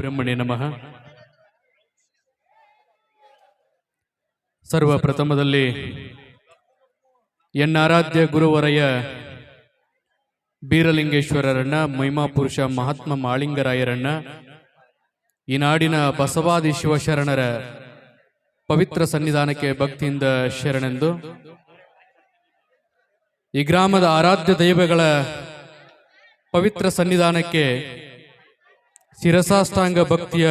ಬ್ರಹ್ಮಣೇ ನಮಃ. ಸರ್ವ ಪ್ರಥಮದಲ್ಲಿ ಎನ್ನಾರಾಧ್ಯ ಗುರುವರಯ ಬೀರಲಿಂಗೇಶ್ವರರನ್ನ ಮಹಿಮಾ ಪುರುಷ ಮಹಾತ್ಮ ಮಾಳಿಂಗರಾಯರನ್ನ ಈ ನಾಡಿನ ಬಸವಾದಿ ಶಿವಶರಣರ ಪವಿತ್ರ ಸನ್ನಿಧಾನಕ್ಕೆ ಭಕ್ತಿಯಿಂದ ಶರಣೆಂದು, ಈ ಗ್ರಾಮದ ಆರಾಧ್ಯ ದೈವಗಳ ಪವಿತ್ರ ಸನ್ನಿಧಾನಕ್ಕೆ ಶಿರಸಾಷ್ಟಾಂಗ ಭಕ್ತಿಯ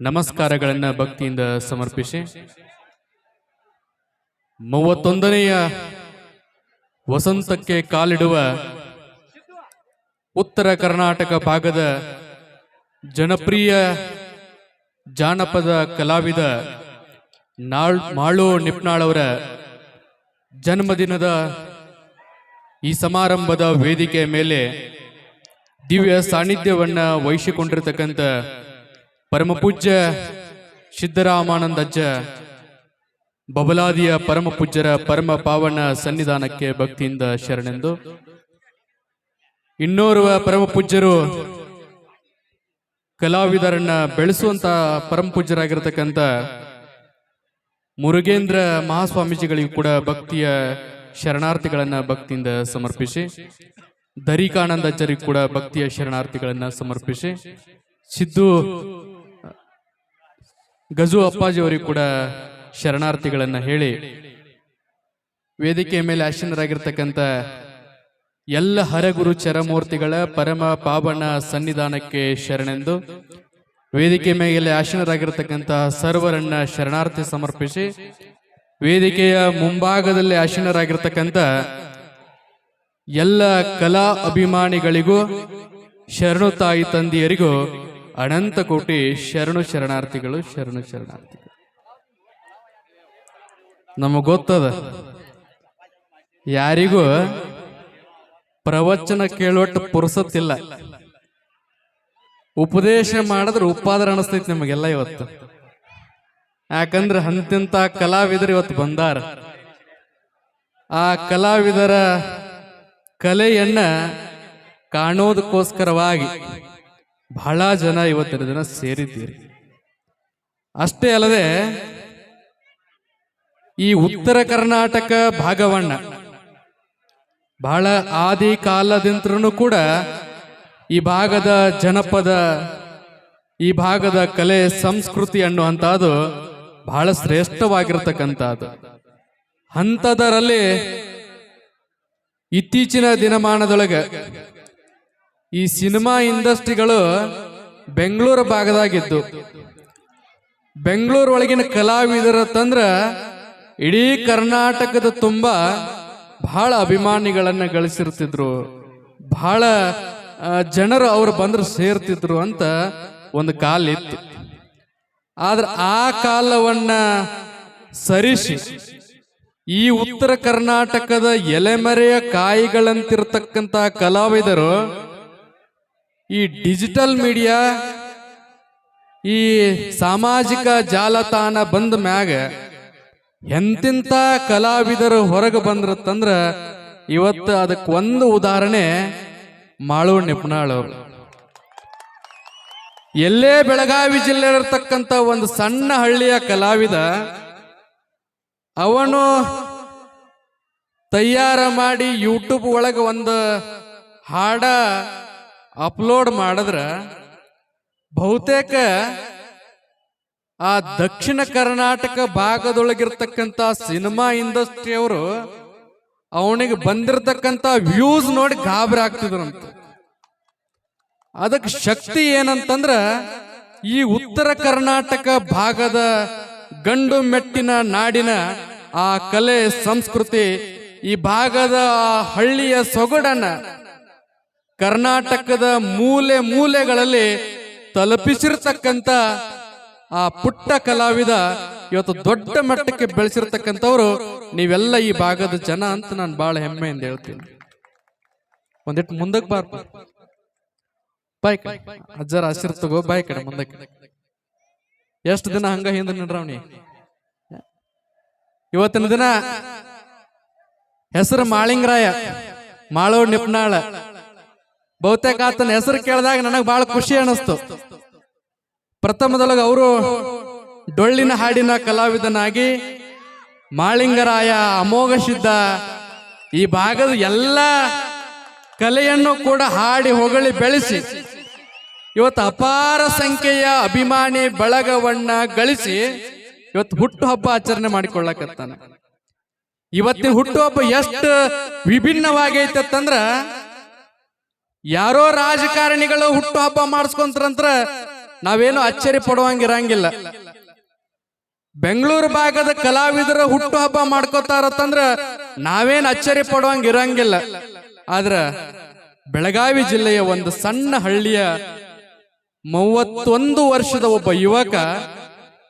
ನಮಸ್ಕಾರಗಳನ್ನು ಭಕ್ತಿಯಿಂದ ಸಮರ್ಪಿಸಿ. ಮೂವತ್ತೊಂದನೆಯ ವಸಂತಕ್ಕೆ ಕಾಲಿಡುವ ಉತ್ತರ ಕರ್ನಾಟಕ ಭಾಗದ ಜನಪ್ರಿಯ ಜಾನಪದ ಕಲಾವಿದ ನಾಳ್ ಮಾಳು ನಿಪ್ನಾಳ್ ಅವರ ಜನ್ಮದಿನದ ಈ ಸಮಾರಂಭದ ವೇದಿಕೆ ಮೇಲೆ ದಿವ್ಯ ಸಾನ್ನಿಧ್ಯವನ್ನ ವಹಿಸಿಕೊಂಡಿರ್ತಕ್ಕಂಥ ಪರಮಪೂಜ್ಯ ಸಿದ್ದರಾಮಾನಂದಜ್ಜ, ಬಬಲಾದಿಯ ಪರಮ ಪೂಜ್ಯರ ಪರಮ ಪಾವನ ಸನ್ನಿಧಾನಕ್ಕೆ ಭಕ್ತಿಯಿಂದ ಶರಣೆಂದು. ಇನ್ನೋರ್ವ ಪರಮ ಪೂಜ್ಯರು ಕಲಾವಿದರನ್ನ ಬೆಳೆಸುವಂತ ಪರಮ ಪೂಜ್ಯರಾಗಿರ್ತಕ್ಕಂಥ ಮುರುಗೇಂದ್ರ ಮಹಾಸ್ವಾಮೀಜಿಗಳಿಗೂ ಕೂಡ ಭಕ್ತಿಯ ಶರಣಾರ್ಥಿಗಳನ್ನ ಭಕ್ತಿಯಿಂದ ಸಮರ್ಪಿಸಿ. ದರಿಕಾನಂದಾಚಾರ್ಯರಿಗೂ ಕೂಡ ಭಕ್ತಿಯ ಶರಣಾರ್ಥಿಗಳನ್ನ ಸಮರ್ಪಿಸಿ, ಸಿದ್ದು, ಗಜು ಅಪ್ಪಾಜಿ ಅವರಿಗೂ ಕೂಡ ಶರಣಾರ್ಥಿಗಳನ್ನ ಹೇಳಿ, ವೇದಿಕೆಯ ಮೇಲೆ ಆಶೀನರಾಗಿರ್ತಕ್ಕಂಥ ಎಲ್ಲ ಹರಗುರು ಚರಮೂರ್ತಿಗಳ ಪರಮ ಪಾವನ ಸನ್ನಿಧಾನಕ್ಕೆ ಶರಣೆಂದು ವೇದಿಕೆ ಮೇಲೆ ಆಶೀನರಾಗಿರ್ತಕ್ಕಂತಹ ಸರ್ವರನ್ನ ಶರಣಾರ್ಥಿ ಸಮರ್ಪಿಸಿ, ವೇದಿಕೆಯ ಮುಂಭಾಗದಲ್ಲಿ ಆಸೀನರಾಗಿರ್ತಕ್ಕಂಥ ಎಲ್ಲ ಕಲಾ ಅಭಿಮಾನಿಗಳಿಗೂ ಶರಣು ತಾಯಿ ತಂದೆಯರಿಗೂ ಅನಂತ ಕೋಟಿ ಶರಣು ಶರಣಾರ್ಥಿಗಳು ಶರಣು ಶರಣಾರ್ಥಿಗಳು. ನಮಗ್ ಗೊತ್ತದ? ಯಾರಿಗೂ ಪ್ರವಚನ ಕೇಳುವಟ್ಟು ಪುರುಸತ್ತಿಲ್ಲ ಉಪದೇಶ ಮಾಡಿದ್ರೆ ಉಪ್ಪಾದ್ರ ಅನಿಸ್ತೈತಿ ನಮಗೆಲ್ಲ ಇವತ್ತು. ಯಾಕಂದ್ರೆ ಅಂತಿಂತ ಕಲಾವಿದರು ಇವತ್ತು ಬಂದಾರ. ಆ ಕಲಾವಿದರ ಕಲೆಯನ್ನ ಕಾಣೋದಕ್ಕೋಸ್ಕರವಾಗಿ ಬಹಳ ಜನ ಇವತ್ತಿನ ದಿನ ಸೇರಿದ್ದೀರಿ. ಅಷ್ಟೇ ಅಲ್ಲದೆ ಈ ಉತ್ತರ ಕರ್ನಾಟಕ ಭಾಗವನ್ನ ಬಹಳ ಆದಿ ಕಾಲದಿಂದ್ರೂ ಕೂಡ ಈ ಭಾಗದ ಜನಪದ, ಈ ಭಾಗದ ಕಲೆ, ಸಂಸ್ಕೃತಿ ಅನ್ನುವಂಥದ್ದು ಬಹಳ ಶ್ರೇಷ್ಠವಾಗಿರ್ತಕ್ಕಂಥದ್ದು. ಅಂಥದರಲ್ಲಿ ಇತ್ತೀಚಿನ ದಿನಮಾನದೊಳಗೆ ಈ ಸಿನಿಮಾ ಇಂಡಸ್ಟ್ರಿಗಳು ಬೆಂಗಳೂರು ಭಾಗದಾಗಿದ್ದು, ಬೆಂಗಳೂರು ಒಳಗಿನ ಕಲಾವಿದರ ತಂದ್ರ ಇಡೀ ಕರ್ನಾಟಕದ ತುಂಬ ಬಹಳ ಅಭಿಮಾನಿಗಳನ್ನು ಗಳಿಸಿರ್ತಿದ್ರು. ಬಹಳ ಜನರು ಅವ್ರು ಬಂದ್ರೆ ಸೇರ್ತಿದ್ರು ಅಂತ ಒಂದು ಕಾಲ ಇತ್ತು. ಆದ್ರೆ ಆ ಕಾಲವನ್ನ ಸರಿಸಿ ಈ ಉತ್ತರ ಕರ್ನಾಟಕದ ಎಲೆಮರೆಯ ಕಾಯಿಗಳಂತಿರತಕ್ಕಂತಹ ಕಲಾವಿದರು, ಈ ಡಿಜಿಟಲ್ ಮೀಡಿಯಾ, ಈ ಸಾಮಾಜಿಕ ಜಾಲತಾಣ ಬಂದ ಮ್ಯಾಗ ಎಂತಿಂತ ಕಲಾವಿದರು ಹೊರಗೆ ಬಂದ್ರತ್ತಂದ್ರ ಇವತ್ತು ಅದಕ್ಕೆ ಒಂದು ಉದಾಹರಣೆ ಮಾಳು ನಿಪ್ನಾಳು ಎಲ್ಲೇ ಬೆಳಗಾವಿ ಜಿಲ್ಲೆ ಇರತಕ್ಕಂತ ಒಂದು ಸಣ್ಣ ಹಳ್ಳಿಯ ಕಲಾವಿದ ಅವನು ತಯಾರ ಮಾಡಿ ಯೂಟ್ಯೂಬ್ ಒಳಗೆ ಒಂದು ಹಾಡ ಅಪ್ಲೋಡ್ ಮಾಡಿದ್ರ ಬಹುತೇಕ ಆ ದಕ್ಷಿಣ ಕರ್ನಾಟಕ ಭಾಗದೊಳಗಿರ್ತಕ್ಕಂಥ ಸಿನಿಮಾ ಇಂಡಸ್ಟ್ರಿಯವರು ಅವನಿಗೆ ಬಂದಿರತಕ್ಕಂಥ ವ್ಯೂಸ್ ನೋಡಿ ಗಾಬರಿ ಆಗ್ತಿದ್ರಂತ ಅದಕ್ಕೆ ಶಕ್ತಿ ಏನಂತಂದ್ರ ಈ ಉತ್ತರ ಕರ್ನಾಟಕ ಭಾಗದ ಗಂಡು ಮೆಟ್ಟಿನ ನಾಡಿನ ಆ ಕಲೆ, ಸಂಸ್ಕೃತಿ ಈ ಭಾಗದ ಹಳ್ಳಿಯ ಸೊಗಡನ್ನ ಕರ್ನಾಟಕದ ಮೂಲೆ ಮೂಲೆಗಳಲ್ಲಿ ತಲುಪಿಸಿರ್ತಕ್ಕಂಥ ಆ ಪುಟ್ಟ ಕಲಾವಿದ ಇವತ್ತು ದೊಡ್ಡ ಮಟ್ಟಕ್ಕೆ ಬೆಳೆಸಿರ್ತಕ್ಕಂಥವ್ರು ನೀವೆಲ್ಲ ಈ ಭಾಗದ ಜನ ಅಂತ ನಾನು ಬಹಳ ಹೆಮ್ಮೆಯಿಂದ ಹೇಳ್ತೀನಿ. ಒಂದಿಟ್ಟು ಮುಂದಕ್ಕೆ ಬಾರ್. ಬಾಯ್ ಅಜ್ಜರ ಹಸಿರು ತಗೋ, ಬಾಯ್ ಕಡೆ ಮುಂದಕ್ಕೆ. ಎಷ್ಟು ದಿನ ಹಂಗ ಹಿಂದೆ ನಿಡ್ರವ್ನಿ? ಇವತ್ತಿನ ದಿನ ಹೆಸರು ಮಾಳಿಂಗರಾಯ ಮಾಳೋ ನಿಪ್ನಾಳ. ಬಹುತೇಕ ಆತನ ಹೆಸರು ಕೇಳಿದಾಗ ನನಗೆ ಬಹಳ ಖುಷಿ ಅನಿಸ್ತು ಪ್ರಥಮದೊಳಗೆ ಅವರು ಡೊಳ್ಳಿನ ಹಾಡಿನ ಕಲಾವಿದನಾಗಿ ಮಾಳಿಂಗರಾಯ ಅಮೋಘ ಸಿದ್ಧ ಈ ಭಾಗದ ಎಲ್ಲ ಕಲೆಯನ್ನು ಕೂಡ ಹಾಡಿ ಹೊಗಳಿ ಬೆಳೆಸಿ, ಇವತ್ತು ಅಪಾರ ಸಂಖ್ಯೆಯ ಅಭಿಮಾನಿ ಬಳಗವನ್ನ ಗಳಿಸಿ ಇವತ್ತು ಹುಟ್ಟುಹಬ್ಬ ಆಚರಣೆ ಮಾಡಿಕೊಳ್ಳಕತ್ತಾನ. ಇವತ್ತಿನ ಹುಟ್ಟುಹಬ್ಬ ಎಷ್ಟು ವಿಭಿನ್ನವಾಗೈತಂದ್ರ ಯಾರೋ ರಾಜಕಾರಣಿಗಳು ಹುಟ್ಟುಹಬ್ಬ ಮಾಡಿಸ್ಕೊಂತರಂತ್ರ ನಾವೇನು ಅಚ್ಚರಿ ಪಡುವಂಗಿರಂಗಿಲ್ಲ. ಬೆಂಗಳೂರು ಭಾಗದ ಕಲಾವಿದರ ಹುಟ್ಟುಹಬ್ಬ ಮಾಡ್ಕೋತಾರತ್ತಂದ್ರ ನಾವೇನು ಅಚ್ಚರಿ ಪಡುವಂಗಿರಂಗಿಲ್ಲ. ಆದ್ರ ಬೆಳಗಾವಿ ಜಿಲ್ಲೆಯ ಒಂದು ಸಣ್ಣ ಹಳ್ಳಿಯ ಮೂವತ್ತೊಂದು ವರ್ಷದ ಒಬ್ಬ ಯುವಕ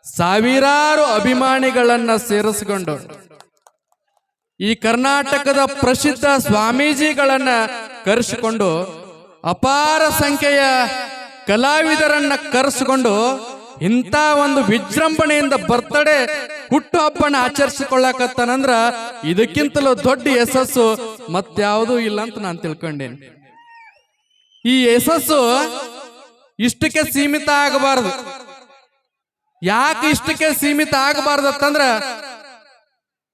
ಸಾವಿರಾರು ಅಭಿಮಾನಿಗಳನ್ನ ಸೇರಿಸಿಕೊಂಡು ಈ ಕರ್ನಾಟಕದ ಪ್ರಸಿದ್ಧ ಸ್ವಾಮೀಜಿಗಳನ್ನ ಕರೆಸಿಕೊಂಡು ಅಪಾರ ಸಂಖ್ಯೆಯ ಕಲಾವಿದರನ್ನ ಕರೆಸಿಕೊಂಡು ಇಂಥ ಒಂದು ವಿಜೃಂಭಣೆಯಿಂದ ಬರ್ತಡೆ ಹುಟ್ಟುಹಬ್ಬನ ಆಚರಿಸಿಕೊಳ್ಳಕತ್ತಾನಂದ್ರ ಇದಕ್ಕಿಂತಲೂ ದೊಡ್ಡ ಯಶಸ್ಸು ಮತ್ಯಾವುದೂ ಇಲ್ಲ ಅಂತ ನಾನು ತಿಳ್ಕೊಂಡೇನೆ. ಈ ಯಶಸ್ಸು ಇಷ್ಟಕ್ಕೆ ಸೀಮಿತ ಆಗಬಾರದು. ಯಾಕೆ ಇಷ್ಟಕ್ಕೆ ಸೀಮಿತ ಆಗಬಾರ್ದತ್ತಂದ್ರ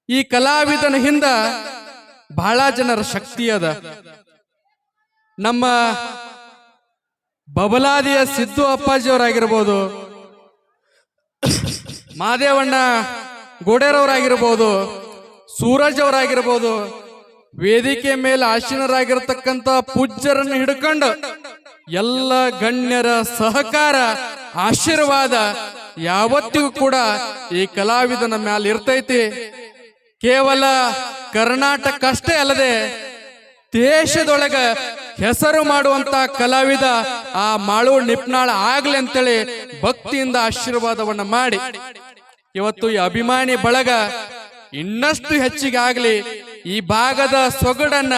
ಈ ಕಲಾವಿದನ ಹಿಂದ ಬಹಳ ಜನರ ಶಕ್ತಿ ಅದ. ನಮ್ಮ ಬಬಲಾದಿಯ ಸಿದ್ದು ಅಪ್ಪಾಜಿಯವರಾಗಿರ್ಬೋದು, ಮಾದೇವಣ್ಣ ಗೋಡೆರವರಾಗಿರ್ಬೋದು, ಸೂರಜ್ ಅವರಾಗಿರ್ಬೋದು, ವೇದಿಕೆ ಮೇಲೆ ಆಶೀನರಾಗಿರ್ತಕ್ಕಂಥ ಪೂಜ್ಯರನ್ನು ಹಿಡ್ಕೊಂಡು ಎಲ್ಲ ಗಣ್ಯರ ಸಹಕಾರ, ಆಶೀರ್ವಾದ ಯಾವತ್ತಿಗೂ ಕೂಡ ಈ ಕಲಾವಿದನ ಮ್ಯಾಲ ಇರ್ತೈತಿ. ಕೇವಲ ಕರ್ನಾಟಕ ಅಷ್ಟೇ ಅಲ್ಲದೆ ದೇಶದೊಳಗ ಹೆಸರು ಮಾಡುವಂತ ಕಲಾವಿದ ಆ ಮಾಳು ನಿಪ್ನಾಳ ಆಗ್ಲಿ ಅಂತೇಳಿ ಭಕ್ತಿಯಿಂದ ಆಶೀರ್ವಾದವನ್ನ ಮಾಡಿ. ಇವತ್ತು ಈ ಅಭಿಮಾನಿ ಬಳಗ ಇನ್ನಷ್ಟು ಹೆಚ್ಚಿಗೆ ಆಗ್ಲಿ ಈ ಭಾಗದ ಸೊಗಡನ್ನ,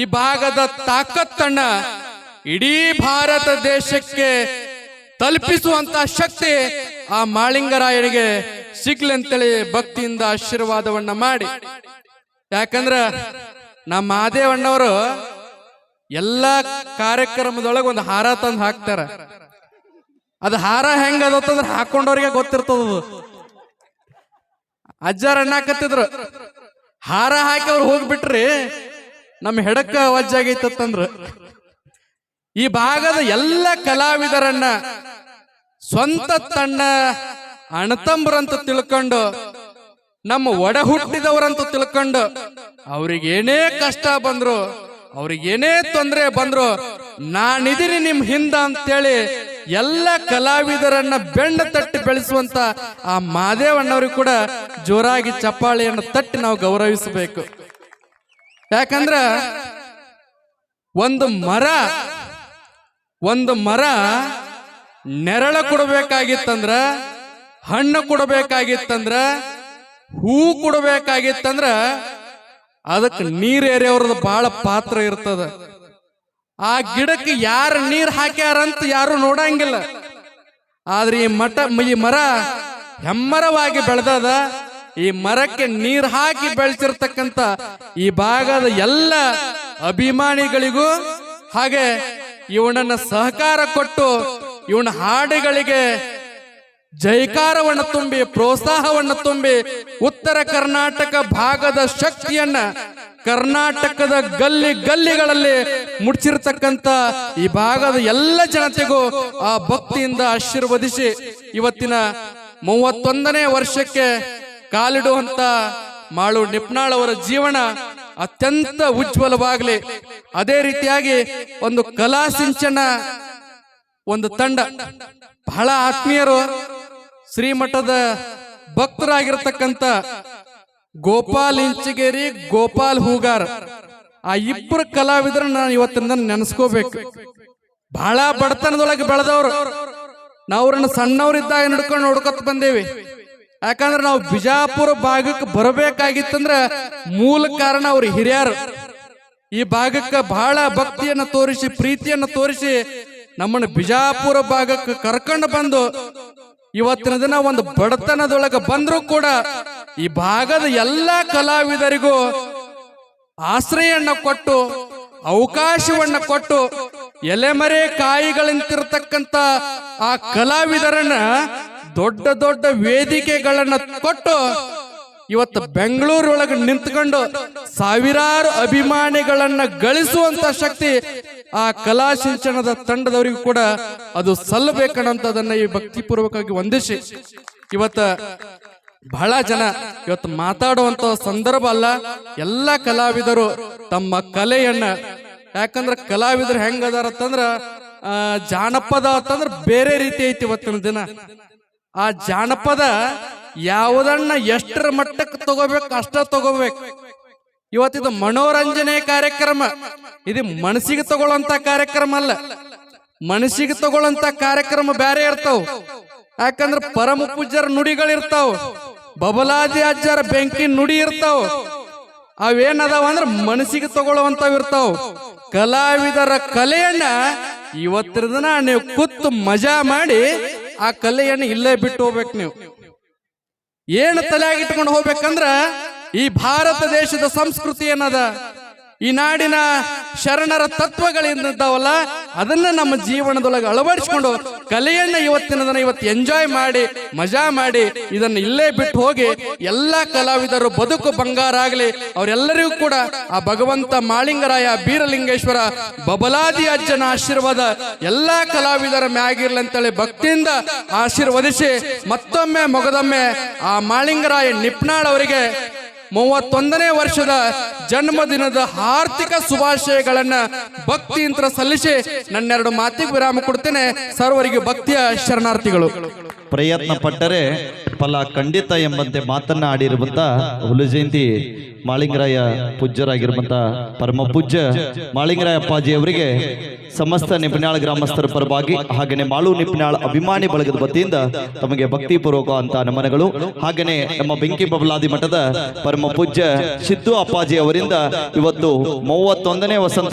ಈ ಭಾಗದ ತಾಕತ್ತನ್ನ ಇಡೀ ಭಾರತ ದೇಶಕ್ಕೆ ತಲುಪಿಸುವಂತ ಶಕ್ತಿ ಆ ಮಾಳಿಂಗರಾಯನಿಗೆ ಸಿಗ್ಲಿ ಅಂತೇಳಿ ಭಕ್ತಿಯಿಂದ ಆಶೀರ್ವಾದವನ್ನ ಮಾಡಿ. ಯಾಕಂದ್ರ ನಮ್ಮ ಮಾದೇವಣ್ಣವರು ಎಲ್ಲ ಕಾರ್ಯಕ್ರಮದೊಳಗೆ ಒಂದು ಹಾರ ತಂದು ಹಾಕ್ತಾರ. ಅದು ಹಾರ ಹೆಂಗ ಅದತ್ತಂದ್ರ ಹಾಕೊಂಡವ್ರಿಗೆ ಗೊತ್ತಿರ್ತದ ಅಜ್ಜಾರ ಅಣ್ಣಾಕತ್ತಿದ್ರು ಹಾರ ಹಾಕಿ ಅವ್ರು ಹೋಗ್ಬಿಟ್ರಿ, ನಮ್ಮ ಹೆಡಕ್ಕ ವಜ್ಜಾಗೈತಂದ್ರ ಈ ಭಾಗದ ಎಲ್ಲ ಕಲಾವಿದರನ್ನ ಸ್ವಂತ ತನ್ನ ಅಣತಂಬ್ರಂತ ತಿಳ್ಕೊಂಡು, ನಮ್ಮ ಒಡ ಹುಟ್ಟಿದವರಂತ ತಿಳ್ಕೊಂಡು, ಅವ್ರಿಗೇನೇ ಕಷ್ಟ ಬಂದ್ರು, ಅವ್ರಿಗೇನೇ ತೊಂದರೆ ಬಂದ್ರು ನಾನಿದೀನಿ ನಿಮ್ ಹಿಂದ ಅಂತೇಳಿ ಎಲ್ಲ ಕಲಾವಿದರನ್ನ ಬೆಂಡ ತಟ್ಟಿ ಬೆಳೆಸುವಂತ ಆ ಮಾದೇವಣ್ಣವ್ರಿಗೆ ಕೂಡ ಜೋರಾಗಿ ಚಪ್ಪಾಳೆಯನ್ನು ತಟ್ಟಿ ನಾವು ಗೌರವಿಸಬೇಕು. ಯಾಕಂದ್ರ ಒಂದು ಮರ ಒಂದು ಮರ ನೆರಳ ಕೊಡಬೇಕಾಗಿತ್ತಂದ್ರ, ಹಣ್ಣು ಕೊಡಬೇಕಾಗಿತ್ತಂದ್ರ, ಹೂ ಕೊಡಬೇಕಾಗಿತ್ತಂದ್ರ, ಅದಕ್ಕೆ ನೀರ್ ಏರಿಯವ್ರದ್ದು ಬಹಳ ಪಾತ್ರ ಇರ್ತದ. ಆ ಗಿಡಕ್ಕೆ ಯಾರು ನೀರು ಹಾಕ್ಯಾರಂತ ಯಾರು ನೋಡಂಗಿಲ್ಲ. ಆದ್ರೆ ಈ ಮಠ, ಈ ಮರ ಹೆಮ್ಮರವಾಗಿ ಬೆಳೆದದ. ಈ ಮರಕ್ಕೆ ನೀರ್ ಹಾಕಿ ಬೆಳೆಸಿರ್ತಕ್ಕಂತ ಈ ಭಾಗದ ಎಲ್ಲ ಅಭಿಮಾನಿಗಳಿಗೂ ಹಾಗೆ ಇವನನ್ನ ಸಹಕಾರ ಕೊಟ್ಟು ಇವನ ಹಾಡುಗಳಿಗೆ ಜೈಕಾರವನ್ನು ತುಂಬಿ, ಪ್ರೋತ್ಸಾಹವನ್ನು ತುಂಬಿ ಉತ್ತರ ಕರ್ನಾಟಕ ಭಾಗದ ಶಕ್ತಿಯನ್ನ ಕರ್ನಾಟಕದ ಗಲ್ಲಿ ಗಲ್ಲಿಗಳಲ್ಲಿ ಮುಡ್ಚಿರ್ತಕ್ಕಂತ ಈ ಭಾಗದ ಎಲ್ಲ ಜನತೆಗೂ ಆ ಭಕ್ತಿಯಿಂದ ಆಶೀರ್ವದಿಸಿ ಇವತ್ತಿನ ಮೂವತ್ತೊಂದನೇ ವರ್ಷಕ್ಕೆ ಕಾಲಿಡುವಂತ ಮಾಳು ನಿಪ್ನಾಳ್ ಜೀವನ ಅತ್ಯಂತ ಉಜ್ವಲವಾಗಲಿ. ಅದೇ ರೀತಿಯಾಗಿ ಒಂದು ಕಲಾ ಸಿಂಚನ ಒಂದು ತಂಡ. ಬಹಳ ಆತ್ಮೀಯರು ಶ್ರೀಮಠದ ಭಕ್ತರಾಗಿರ್ತಕ್ಕಂಥ ಗೋಪಾಲ್ ಇಂಚಗೇರಿ, ಗೋಪಾಲ್ ಹೂಗಾರ್. ಆ ಇಬ್ಬರು ಕಲಾವಿದರನ್ನ ನಾನು ಇವತ್ತಿನ ನೆನೆಸ್ಕೋಬೇಕು. ಬಹಳ ಬಡತನದೊಳಗೆ ಬೆಳೆದವರು. ನಾವು ಅವ್ರನ್ನ ಸಣ್ಣವರಿದ್ದಾಗ ನಡ್ಕೊಂಡು ನೋಡ್ಕೊತ ಬಂದೇವಿ. ಯಾಕಂದ್ರೆ ನಾವು ಬಿಜಾಪುರ ಭಾಗಕ್ಕೆ ಬರಬೇಕಾಗಿತ್ತಂದ್ರ ಮೂಲ ಕಾರಣ ಅವ್ರ ಹಿರಿಯರು. ಈ ಭಾಗಕ್ಕೆ ಬಹಳ ಭಕ್ತಿಯನ್ನು ತೋರಿಸಿ, ಪ್ರೀತಿಯನ್ನು ತೋರಿಸಿ ನಮ್ಮನ್ನು ಬಿಜಾಪುರ ಭಾಗಕ್ಕೆ ಕರ್ಕೊಂಡು ಬಂದು ಇವತ್ತಿನ ದಿನ ಒಂದು ಬಡತನದೊಳಗೆ ಬಂದರೂ ಕೂಡ ಈ ಭಾಗದ ಎಲ್ಲ ಕಲಾವಿದರಿಗೂ ಆಶ್ರಯವನ್ನು ಕೊಟ್ಟು, ಅವಕಾಶವನ್ನ ಕೊಟ್ಟು, ಎಲೆಮರೆ ಕಾಯಿಗಳಂತಿರ್ತಕ್ಕಂಥ ಆ ಕಲಾವಿದರನ್ನ ದೊಡ್ಡ ದೊಡ್ಡ ವೇದಿಕೆಗಳನ್ನ ಕೊಟ್ಟು ಇವತ್ತು ಬೆಂಗಳೂರೊಳಗೆ ನಿಂತ್ಕೊಂಡು ಸಾವಿರಾರು ಅಭಿಮಾನಿಗಳನ್ನ ಗಳಿಸುವಂತ ಶಕ್ತಿ ಆ ಕಲಾ ಸಿಂಚನದ ತಂಡದವರಿಗೂ ಕೂಡ ಅದು ಸಲ್ಲಬೇಕನ್ನೋಂಥದನ್ನ ಈ ಭಕ್ತಿಪೂರ್ವಕವಾಗಿ ವಂದಿಸಿ. ಇವತ್ತ ಬಹಳ ಜನ ಇವತ್ತು ಮಾತಾಡುವಂತ ಸಂದರ್ಭ ಅಲ್ಲ ಎಲ್ಲ ಕಲಾವಿದರು ತಮ್ಮ ಕಲೆಯನ್ನ ಯಾಕಂದ್ರೆ ಕಲಾವಿದರು ಹೆಂಗ್ ಅದಾರ ಅಂತಂದ್ರ ಆ, ಜಾನಪದ ಅಂತಂದ್ರ ಬೇರೆ ರೀತಿ ಐತಿ ಇವತ್ತಿನ ದಿನ. ಆ ಜಾನಪದ ಯಾವುದನ್ನ ಎಷ್ಟರ ಮಟ್ಟಕ್ಕೆ ತಗೋಬೇಕು, ಅಷ್ಟ ತಗೋಬೇಕು. ಇವತ್ತಿದು ಮನೋರಂಜನೆ ಕಾರ್ಯಕ್ರಮ. ಇದು ಮನಸ್ಸಿಗೆ ತಗೊಳ್ಳೋಂತ ಕಾರ್ಯಕ್ರಮ ಅಲ್ಲ. ಮನಸ್ಸಿಗೆ ತಗೊಳ್ಳೋಂತ ಕಾರ್ಯಕ್ರಮ ಬೇರೆ ಇರ್ತಾವ. ಯಾಕಂದ್ರೆ ಪರಮ ಪೂಜ್ಯರ ನುಡಿಗಳಿರ್ತಾವ ಬಬಲಾದಿ ಅಜ್ಜರ ಬೆಂಕಿ ನುಡಿ ಇರ್ತಾವ. ಅವೇನದಾವ ಅಂದ್ರ ಮನಸ್ಸಿಗೆ ತಗೊಳ್ಳುವಂತವ್ ಇರ್ತಾವ. ಕಲಾವಿದರ ಕಲೆಯನ್ನ ಇವತ್ತಿನ ದಿನ ನೀವು ಕೂತು ಮಜಾ ಮಾಡಿ ಆ ಕಲೆಯನ್ನು ಇಲ್ಲೇ ಬಿಟ್ಟು ಹೋಗ್ಬೇಕು ನೀವು. ಏನು ತಲೆಯಾಗಿಟ್ಕೊಂಡು ಹೋಗ್ಬೇಕಂದ್ರ ಈ ಭಾರತ ದೇಶದ ಸಂಸ್ಕೃತಿ ಏನದ? ಈ ನಾಡಿನ ಶರಣರ ತತ್ವಗಳಿದ್ದಾವಲ್ಲ, ಅದನ್ನ ನಮ್ಮ ಜೀವನದೊಳಗೆ ಅಳವಡಿಸಿಕೊಂಡು ಕಲೆಯನ್ನ ಇವತ್ತಿನ ದಿನ ಇವತ್ತು ಎಂಜಾಯ್ ಮಾಡಿ, ಮಜಾ ಮಾಡಿ, ಇದನ್ನ ಇಲ್ಲೇ ಬಿಟ್ಟು ಹೋಗಿ ಎಲ್ಲಾ ಕಲಾವಿದರು ಬದುಕು ಬಂಗಾರ ಆಗಲಿ, ಅವರೆಲ್ಲರಿಗೂ ಕೂಡ ಆ ಭಗವಂತ ಮಾಳಿಂಗರಾಯ ಬೀರಲಿಂಗೇಶ್ವರ ಬಬಲಾದಿ ಅಜ್ಜನ ಆಶೀರ್ವಾದ ಎಲ್ಲಾ ಕಲಾವಿದರ ಮ್ಯಾಗಿರ್ಲಿ ಅಂತೇಳಿ ಭಕ್ತಿಯಿಂದ ಆಶೀರ್ವದಿಸಿ ಮತ್ತೊಮ್ಮೆ ಮೊಗದೊಮ್ಮೆ ಆ ಮಾಳಿಂಗರಾಯ ನಿಪ್ನಾಳ್ ಅವರಿಗೆ ಮೂವತ್ತೊಂದನೇ ವರ್ಷದ ಜನ್ಮದಿನದ ಆರ್ಥಿಕ ಶುಭಾಶಯಗಳನ್ನ ಭಕ್ತಿಯಿಂದ ಸಲ್ಲಿಸಿ ನನ್ನೆರಡು ಮಾತಿಗೆ ವಿರಾಮ ಕೊಡ್ತೇನೆ. ಸರ್ವರಿಗೆ ಭಕ್ತಿಯ ಶರಣಾರ್ಥಿಗಳು. ಪ್ರಯತ್ನ ಪಟ್ಟರೆ ಫಲ ಖಂಡಿತ ಎಂಬಂತೆ ಮಾತನ್ನ ಆಡಿರುವಂತ ಹುಲು ಜಯಂತಿ ಮಾಳಿಂಗರಾಯ ಪೂಜ್ಯರಾಗಿರುವಂತ ಪರಮ ಪೂಜ್ಯ ಮಾಳಿಂಗರಾಯ ಅಪ್ಪಾಜಿ ಅವರಿಗೆ ಸಮಸ್ತ ನಿಪ್ನಾಳ ಗ್ರಾಮಸ್ಥರ ಪರವಾಗಿ ಹಾಗೆಯೇ ಮಾಳು ನಿಪುಣಾಳ ಅಭಿಮಾನಿ ಬಳಗದ ವತಿಯಿಂದ ತಮಗೆ ಭಕ್ತಿಪೂರ್ವಕ ಅಂತ ನಮನಗಳು. ಹಾಗೆಯೇ ನಮ್ಮ ಬೆಂಕಿ ಬಬಲಾದಿ ಮಠದ ಪರಮ ಪೂಜ್ಯ ಸಿದ್ದು ಅಪ್ಪಾಜಿ ಅವರಿಂದ ಇವತ್ತು ಮೂವತ್ತೊಂದನೇ ವಸಂತ